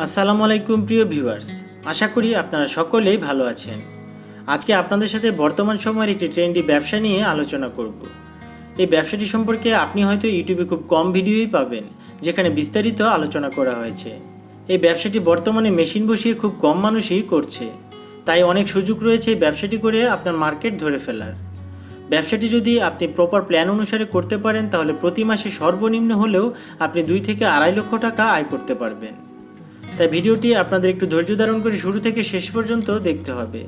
আসসালামু আলাইকুম, প্রিয় ভিউয়ার্স। আশা করি আপনারা সকলেই ভালো আছেন। আজকে আপনাদের সাথে বর্তমান সময়ের একটি ট্রেন্ডি ব্যবসা নিয়ে আলোচনা করব। এই ব্যবসাটি সম্পর্কে আপনি হয়তো ইউটিউবে খুব কম ভিডিওই পাবেন, যেখানে বিস্তারিত আলোচনা করা হয়েছে। এই ব্যবসাটি বর্তমানে মেশিন বসিয়ে খুব কম মানুষই করছে। তাই অনেক সুযোগ রয়েছে এই ব্যবসাটি করে আপনার মার্কেট ধরে ফেলার। ব্যবসাটি যদি আপনি প্রপার প্ল্যান অনুসারে করতে পারেন, তাহলে প্রতি মাসে সর্বনিম্ন হলেও আপনি দুই থেকে আড়াই লক্ষ টাকা আয় করতে পারবেন। তাই ভিডিওটি আপনাদের একটু ধৈর্য ধারণ করে শুরু থেকে শেষ পর্যন্ত দেখতে হবে।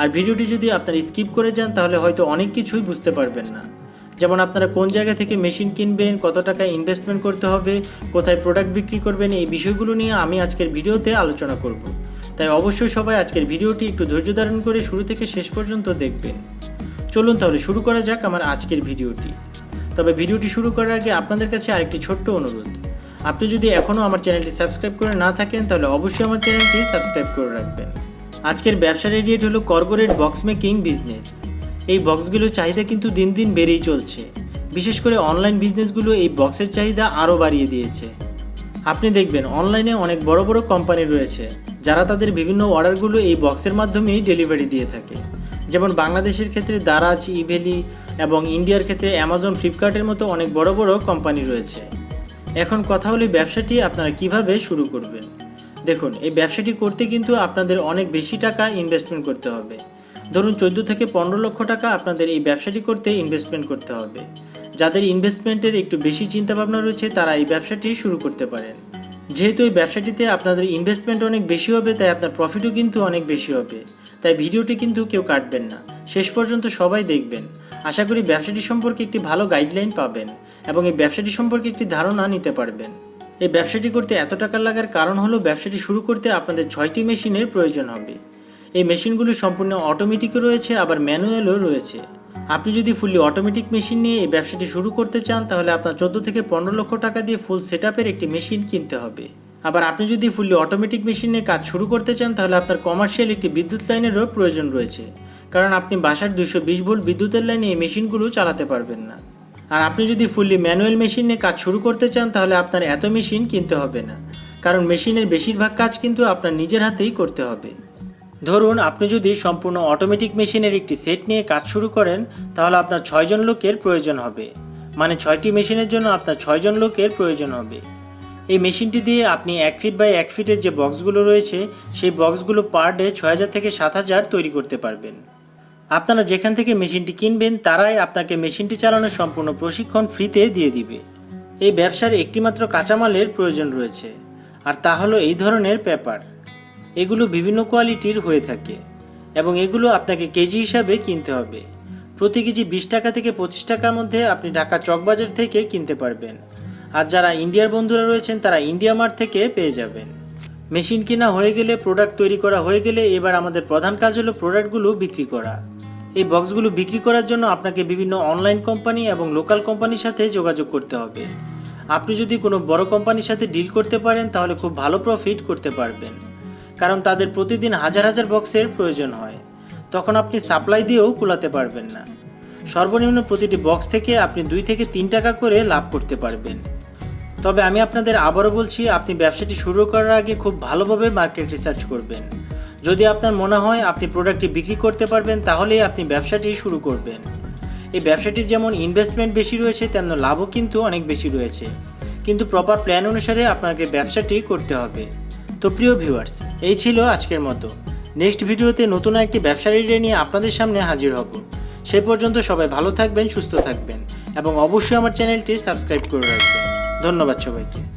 আর ভিডিওটি যদি আপনারা স্কিপ করে যান, তাহলে হয়তো অনেক কিছুই বুঝতে পারবেন না। যেমন আপনারা কোন জায়গা থেকে মেশিন কিনবেন, কত টাকা ইনভেস্টমেন্ট করতে হবে, কোথায় প্রোডাক্ট বিক্রি করবেন, এই বিষয়গুলো নিয়ে আমি আজকের ভিডিওতে আলোচনা করব। তাই অবশ্যই সবাই আজকের ভিডিওটি একটু ধৈর্য ধারণ করে শুরু থেকে শেষ পর্যন্ত দেখবেন। চলুন তাহলে শুরু করা যাক আমার আজকের ভিডিওটি। তবে ভিডিওটি শুরু করার আগে আপনাদের কাছে আরেকটি ছোট্ট অনুরোধ। আপনি যদি এখনও আমার চ্যানেলটি সাবস্ক্রাইব করে না থাকেন, তাহলে অবশ্যই আমার চ্যানেলটি সাবস্ক্রাইব করে রাখবেন। আজকের ব্যবসার রেডিয়েট হলো কর্পোরেট বক্স মেকিং বিজনেস। এই বক্সগুলোর চাহিদা কিন্তু দিন দিন বেড়েই চলছে। বিশেষ করে অনলাইন বিজনেসগুলো এই বক্সের চাহিদা আরও বাড়িয়ে দিয়েছে। আপনি দেখবেন, অনলাইনে অনেক বড় বড় কোম্পানি রয়েছে, যারা তাদের বিভিন্ন অর্ডারগুলো এই বক্সের মাধ্যমেই ডেলিভারি দিয়ে থাকে। যেমন বাংলাদেশের ক্ষেত্রে দারাজ, ইভেলি এবং ইন্ডিয়ার ক্ষেত্রে অ্যামাজন, ফ্লিপকার্টের মতো অনেক বড় বড় কোম্পানি রয়েছে। এখন কথা হলো ব্যবসাটি আপনারা কীভাবে শুরু করবেন? দেখুন, এই ব্যবসাটি করতে কিন্তু আপনাদের অনেক বেশি টাকা ইনভেস্টমেন্ট করতে হবে। ধরুন, চোদ্দ থেকে পনেরো লক্ষ টাকা আপনাদের এই ব্যবসাটি করতে ইনভেস্টমেন্ট করতে হবে। যাদের ইনভেস্টমেন্টের একটু বেশি চিন্তাভাবনা রয়েছে, তারা এই ব্যবসাটি শুরু করতে পারেন। যেহেতু এই ব্যবসাটিতে আপনাদের ইনভেস্টমেন্ট অনেক বেশি হবে, তাই আপনার প্রফিটও কিন্তু অনেক বেশি হবে। তাই ভিডিওটি কিন্তু কেউ কাটবেন না। শেষ পর্যন্ত সবাই দেখবেন। আশা করি ব্যবসাটি সম্পর্কে একটি ভালো গাইডলাইন পাবেন। এবং এই ব্যবসাটি সম্পর্কে একটি ধারণা নিতে পারবেন। এই ব্যবসাটি করতে এত টাকা লাগার কারণ হলো, ব্যবসাটি শুরু করতে আপনাদের ছয়টি মেশিনের প্রয়োজন হবে। এই মেশিনগুলো সম্পূর্ণ অটোমেটিকও রয়েছে, আবার ম্যানুয়ালও রয়েছে। আপনি যদি ফুললি অটোমেটিক মেশিন নিয়ে এই ব্যবসাটি শুরু করতে চান, তাহলে আপনার চোদ্দ থেকে পনেরো লক্ষ টাকা দিয়ে ফুল সেট একটি মেশিন কিনতে হবে। আবার আপনি যদি ফুললি অটোমেটিক মেশিনে কাজ শুরু করতে চান, তাহলে আপনার কমার্শিয়াল একটি বিদ্যুৎ লাইনেরও প্রয়োজন রয়েছে। কারণ আপনি বাসার দুশো বিশ ভোল্ট বিদ্যুতের লাইনে এই মেশিনগুলো চালাতে পারবেন না। আর আপনি যদি ফুললি ম্যানুয়াল মেশিন কাজ শুরু করতে চান, তাহলে আপনার এত মেশিন কিনতে হবে না। কারণ মেশিনের বেশিরভাগ কাজ কিন্তু আপনার নিজের হাতেই করতে হবে। ধরুন, আপনি যদি সম্পূর্ণ অটোমেটিক মেশিনের একটি সেট নিয়ে কাজ শুরু করেন, তাহলে আপনার ছয়জন লোকের প্রয়োজন হবে। মানে ছয়টি মেশিনের জন্য আপনার ছয়জন লোকের প্রয়োজন হবে। এই মেশিনটি দিয়ে আপনি এক ফিট বাই এক ফিটের যে বক্সগুলো রয়েছে, সেই বক্সগুলো পার ডে ছয় হাজার থেকে সাত হাজার তৈরি করতে পারবেন। আপনারা যেখান থেকে মেশিনটি কিনবেন, তারাই আপনাকে মেশিনটি চালানোর সম্পূর্ণ প্রশিক্ষণ ফ্রিতে দিয়ে দিবে। এই ব্যবসার একটিমাত্র কাঁচামালের প্রয়োজন রয়েছে। আর তা হলো এই ধরনের পেপার। এগুলো বিভিন্ন কোয়ালিটির হয়ে থাকে এবং এগুলো আপনাকে কেজি হিসাবে কিনতে হবে। প্রতি কেজি বিশ টাকা থেকে পঁচিশ টাকার মধ্যে আপনি ঢাকা চকবাজার থেকে কিনতে পারবেন। আর যারা ইন্ডিয়ার বন্ধুরা রয়েছেন, তারা ইন্ডিয়া মার্ট থেকে পেয়ে যাবেন। মেশিন কেনা হয়ে গেলে, প্রোডাক্ট তৈরি করা হয়ে গেলে এবার আমাদের প্রধান কাজ হলো প্রোডাক্টগুলো বিক্রি করা। এই বক্সগুলো বিক্রি করার জন্য আপনাকে বিভিন্ন অনলাইন কোম্পানি এবং লোকাল কোম্পানির সাথে যোগাযোগ করতে হবে। আপনি যদি কোনো বড় কোম্পানির সাথে ডিল করতে পারেন, তাহলে খুব ভালো প্রফিট করতে পারবেন। কারণ তাদের প্রতিদিন হাজার হাজার বক্সের প্রয়োজন হয়। তখন আপনি সাপ্লাই দিয়েও কুলাতে পারবেন না। সর্বনিম্ন প্রতিটি বক্স থেকে আপনি দুই থেকে তিন টাকা করে লাভ করতে পারবেন। তবে আমি আপনাদের আবারও বলছি, আপনি ব্যবসাটি শুরু করার আগে খুব ভালোভাবে মার্কেট রিসার্চ করবেন। যদি আপনার মনে হয় আপনি প্রোডাক্টটি বিক্রি করতে পারবেন, তাহলেই আপনি ব্যবসাটি শুরু করবেন। এই ব্যবসাটির যেমন ইনভেস্টমেন্ট বেশি রয়েছে, তেমন লাভও কিন্তু অনেক বেশি রয়েছে। কিন্তু প্রপার প্ল্যান অনুসারে আপনাকে ব্যবসাটি করতে হবে। তো প্রিয় ভিউয়ার্স এই ছিল আজকের মতো। নেক্সট ভিডিওতে নতুন একটি ব্যবসার আইডিয়া নিয়ে আপনাদের সামনে হাজির হব। সে পর্যন্ত সবাই ভালো থাকবেন, সুস্থ থাকবেন। এবং অবশ্যই আমার চ্যানেলটি সাবস্ক্রাইব করে রাখবেন। ধন্যবাদ সবাইকে।